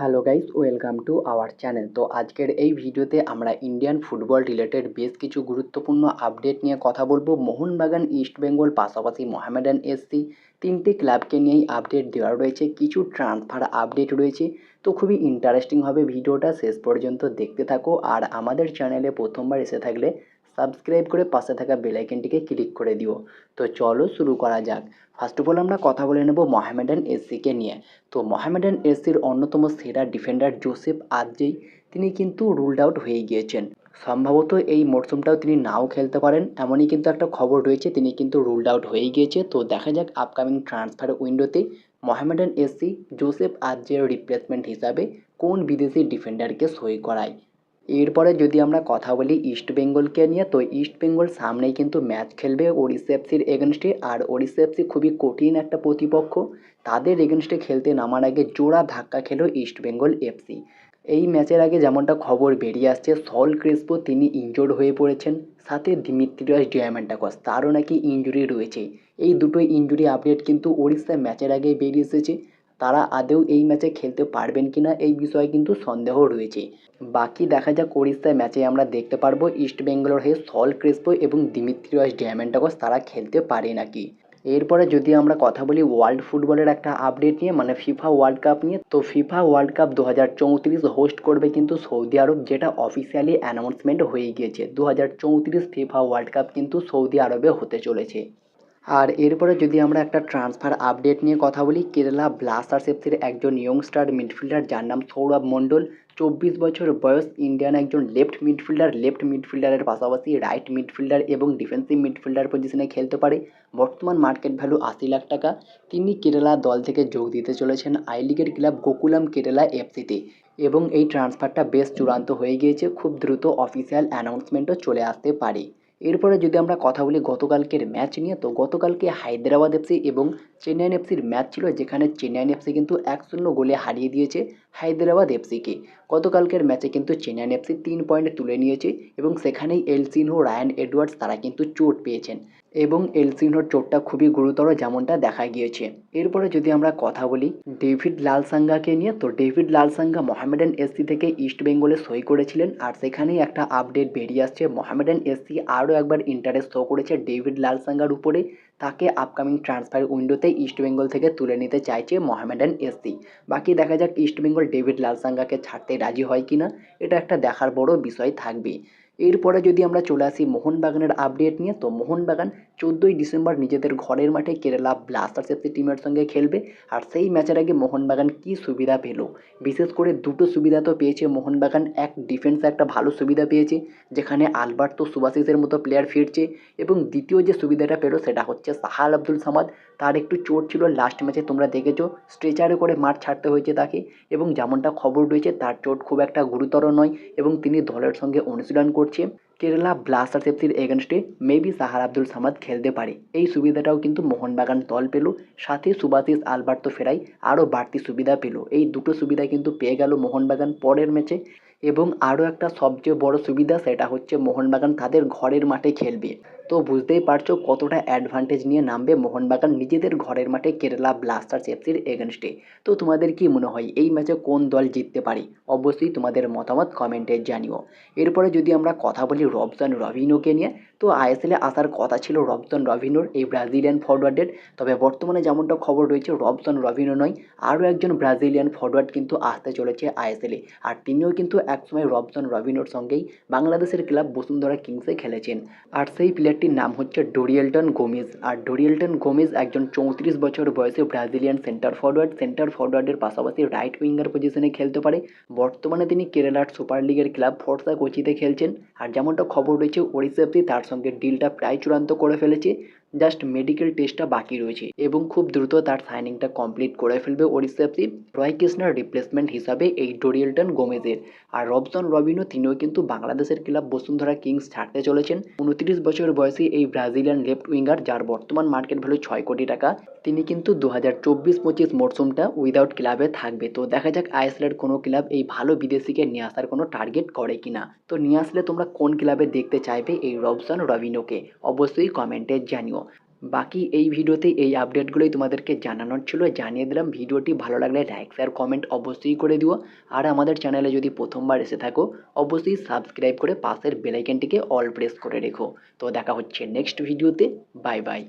Hello guys, welcome to our channel. তো আজকের এই ভিডিওতে আমরা ইন্ডিয়ান ফুটবল রিলেটেড বেশ কিছু গুরুত্বপূর্ণ আপডেট নিয়ে কথা বলব। মোহনবাগান, ইস্ট বেঙ্গল, পাশাপাশি মোহামেডান এসসি তিনটি ক্লাবকে নিয়েই আপডেট দেওয়া রয়েছে। কিছু ট্রান্সফার আপডেট রয়েছে। তো খুবই ইন্টারেস্টিং হবে ভিডিওটা। শেষ পর্যন্ত দেখতে থাকো। আর আমাদের চ্যানেলে প্রথমবার এসে থাকলে সাবস্ক্রাইব করে পাশে থাকা বেলাইকনটিকে ক্লিক করে দিও। তো চলো শুরু করা যাক। ফার্স্ট অফ অল আমরা কথা বলে নেব মোহামেডান এসসিকে নিয়ে। তো মোহামেডান এসসির অন্যতম সেরা ডিফেন্ডার জোসেফ আজজেই তিনি কিন্তু রুলড আউট হয়ে গিয়েছেন। সম্ভবত এই মরশুমটাও তিনি নাও খেলতে পারেন, এমনই কিন্তু একটা খবর রয়েছে, তিনি কিন্তু রুলড আউট হয়ে গিয়েছে। তো দেখা যাক আপকামিং ট্রান্সফার উইন্ডোতে মোহামেডান এসসি জোসেফ আজজের রিপ্লেসমেন্ট হিসাবে কোন বিদেশি ডিফেন্ডারকে সই করায়। এরপরে যদি আমরা কথা বলি ইস্ট বেঙ্গলকে নিয়ে, তো ইস্ট বেঙ্গল সামনেই কিন্তু ম্যাচ খেলবে ওড়িশা এফসির এগেনস্টে আর ওড়িশা এফসি খুবই কঠিন একটা প্রতিপক্ষ। তাদের এগেনস্টে খেলতে নামার আগে জোড়া ধাক্কা খেলো ইস্ট বেঙ্গল এফসি এই ম্যাচের আগে যেমনটা খবর বেরিয়ে আসছে সল ক্রিসপো তিনি ইনজোর্ড হয়ে পড়েছেন। সাথে দিমিত্রিয়াস ডিয়ামেন্টাকস তারও নাকি ইঞ্জুরি রয়েছে। এই দুটোই ইঞ্জুরি আপডেট কিন্তু ওড়িশা ম্যাচের আগে বেরিয়ে এসেছে। তারা আদৌ এই ম্যাচে খেলতে পারবেন কি না এই বিষয়ে কিন্তু সন্দেহ রয়েছে। বাকি দেখা যাক ওড়িশায় ম্যাচে আমরা দেখতে পারব ইস্ট বেঙ্গলের হয়ে সল ক্রেসপো এবং দিমিত্রিয়াস ডিয়ামেন্টাকস তারা খেলতে পারে নাকি। এরপরে যদি আমরা কথা বলি ওয়ার্ল্ড ফুটবলের একটা আপডেট নিয়ে মানে ফিফা ওয়ার্ল্ড কাপ নিয়ে, তো ফিফা ওয়ার্ল্ড কাপ দু হাজার চৌত্রিশ হোস্ট করবে কিন্তু সৌদি আরব, যেটা অফিসিয়ালি অ্যানাউন্সমেন্ট হয়ে গিয়েছে। দু হাজার চৌত্রিশ ফিফা ওয়ার্ল্ড কাপ কিন্তু সৌদি আরবে হতে চলেছে। আর এরপরে যদি আমরা একটা ট্রান্সফার আপডেট নিয়ে কথা বলি কেরালা ব্লাস্টার্স এফসির একজন ইয়ংস্টার মিডফিল্ডার যার নাম সৌরভ মণ্ডল, চব্বিশ বছর বয়স ইন্ডিয়ান একজন লেফট মিডফিল্ডার লেফট মিডফিল্ডারের পাশাপাশি রাইট মিডফিল্ডার এবং ডিফেন্সিভ মিডফিল্ডার পজিশনে খেলতে পারে। বর্তমান মার্কেট ভ্যালু আশি লাখ টাকা। তিনি কেরালা দল থেকে যোগ দিতে চলেছেন আই লিগের ক্লাব গোকুলাম কেরালা এফসিতে এবং এই ট্রান্সফারটা বেশ চূড়ান্ত হয়ে গিয়েছে। খুব দ্রুত অফিসিয়াল অ্যানাউন্সমেন্টও চলে আসতে পারে। এরপরে যদি আমরা কথা বলি গতকালকের ম্যাচ নিয়ে, তো গতকালকে হায়দ্রাবাদ এফসি এবং চেন্নাইন এফসির ম্যাচ ছিল, যেখানে চেন্নাইন এফসি কিন্তু এক শূন্য গোলে হারিয়ে দিয়েছে। হায়দ্রাবাদ এফসিকে। গতকালকের ম্যাচে কিন্তু চেন্নাইন এফসি তিন পয়েন্ট তুলে নিয়েছে এবং সেখানেই এলসিনহো, রায়ান এডওয়ার্ডস তারা কিন্তু চোট পেয়েছেন এবং এলসিনহোর চোটটা খুবই গুরুতর যেমনটা দেখা গিয়েছে। এরপরে যদি আমরা কথা বলি ডেভিড লালসাঙ্গাকে নিয়ে, তো ডেভিড লালসাঙ্গা মোহামেডান এসসি থেকে ইস্ট বেঙ্গলে সই করেছিলেন আর সেখানেই একটা আপডেট বেরিয়ে আসছে। মোহামেডান এসসি আরও একবার ইন্টারেস্ট শো করেছে ডেভিড লালসাঙ্গার উপরে। তাকে আপকামিং ট্রান্সফার উইন্ডোতে ইস্ট বেঙ্গল থেকে তুলে নিতে চাইছে মহামেডান এসসি বাকি দেখা যাক ইস্ট বেঙ্গল ডেভিড লালসাঙ্গাকে ছাড়তে রাজি হয় কি না এটা একটা দেখার বড় বিষয় থাকবে এরপরে যদি আমরা চলে আসি মোহনবাগানের আপডেট নিয়ে, তো মোহনবাগান চোদ্দোই ডিসেম্বর নিজেদের ঘরের মাঠে কেরালা ব্লাস্টার্স এফসি টিমের সঙ্গে খেলবে। আর সেই ম্যাচের আগে মোহনবাগান কী সুবিধা পেল? বিশেষ করে দুটো সুবিধা তো পেয়েছে মোহনবাগান। এক ডিফেন্সে একটা ভালো সুবিধা পেয়েছে, যেখানে আলবার্ট তো সুবাসিসের মতো প্লেয়ার ফিরছে। এবং দ্বিতীয় যে সুবিধাটা পেল, সেটা হচ্ছে সাহাল আব্দুল সামাদ। তার একটু চোট ছিল লাস্ট ম্যাচে তোমরা দেখেছ। স্ট্রেচারে করে মাঠ ছাড়তে হয়েছে তাকে। এবং যেমনটা খবর রয়েছে, তার চোট খুব একটা গুরুতর নয়। এবং তিনি দলের সঙ্গে অনুশীলন করছে। কেরালা ব্লাস্টার এফসির এগেনস্টে মেবি সাহার আব্দুল সামাদ খেলতে পারে। এই সুবিধাটাও কিন্তু মোহনবাগান দল পেল। সাথে সুবাসিস আলবার্তো ফেরাই আরও বাড়তি সুবিধা পেল। এই দুটো সুবিধা কিন্তু পেয়ে গেল মোহনবাগান পরের ম্যাচে। এবং আরও একটা সবচেয়ে বড় সুবিধা সেটা হচ্ছে মোহনবাগান তাদের ঘরের মাঠে খেলবে। তো বুঝতেই পারছ কতটা অ্যাডভান্টেজ নিয়ে নামবে মোহনবাগান নিজেদের ঘরের মাঠে কেরালা ব্লাস্টার্স এফসির এগেনস্টে তো তোমাদের কি মনে হয়, এই ম্যাচে কোন দল জিততে পারে? অবশ্যই তোমাদের মতামত কমেন্টে জানিও। এরপরে যদি আমরা কথা বলি রবসান রভিনোকে নিয়ে, তো আইএসএলে আসার কথা ছিল রবসন রভিনোর এই ব্রাজিলিয়ান ফরওয়ার্ডের তবে বর্তমানে যেমনটা খবর রয়েছে রবসন রভিনো নয়, আরও একজন ব্রাজিলিয়ান ফরওয়ার্ড কিন্তু আসতে চলেছে আইএসএলে। আর তিনিও কিন্তু একসময় রবসন রভিনোর সঙ্গেই বাংলাদেশের ক্লাব বসুন্ধরা কিংসে খেলেছেন। আর সেই প্লেয়ারটির নাম হচ্ছে ডোরিয়েলটন গোমেজ। আর ডোরিয়েলটন গোমেজ একজন চৌত্রিশ বছর বয়সে ব্রাজিলিয়ান সেন্টার ফরওয়ার্ড সেন্টার ফরওয়ার্ডের পাশাপাশি রাইট উইঙ্গার পজিশনে খেলতে পারে। বর্তমানে তিনি কেরালার সুপার লিগের ক্লাব ফর্সা কোচিতে খেলছেন। আর যেমনটা খবর রয়েছে, ওড়িশা তার সঙ্গে ডিলটা প্রায় চূড়ান্ত করে ফেলেছে। জাস্ট মেডিকেল টেস্টটা বাকি রয়েছে এবং খুব দ্রুত তার সাইনিংটা কমপ্লিট করে ফেলবে ওড়িশা এফসি রয় কৃষ্ণার রিপ্লেসমেন্ট হিসাবে এই ডোরিয়েলটন গোমেজের। আর রবসন রবিনো তিনিও কিন্তু বাংলাদেশের ক্লাব বসুন্ধরা কিংস ছাড়তে চলেছেন। উনত্রিশ বছর বয়সী এই ব্রাজিলিয়ান লেফট উইঙ্গার, যার বর্তমান মার্কেট ভ্যালু ছয় কোটি টাকা, তিনি কিন্তু দু হাজার চব্বিশ পঁচিশ মরশুমটা উইদাউট ক্লাবে থাকবে। তো দেখা যাক আইএসএলের কোনো ক্লাব এই ভালো বিদেশিকে নিয়ে আসার কোনো টার্গেট করে কিনা। তো নিয়ে আসলে তোমরা কোন ক্লাবে দেখতে চাইবে এই রবসন রবিনোকে অবশ্যই কমেন্টে জানিও। বাকি এই ভিডিওতে এই আপডেটগুলোই তোমাদেরকে জানানোর ছিল। জানিয়ে দিলাম, ভিডিওটি ভালো লাগলে লাইক শেয়ার কমেন্ট অবশ্যই করে দিও। আর আমাদের চ্যানেলে যদি প্রথমবার এসে থাকো, অবশ্যই সাবস্ক্রাইব করে পাশের বেলাইকেনটিকে অল প্রেস করে রেখো। তো দেখা হচ্ছে নেক্সট ভিডিওতে বাই বাই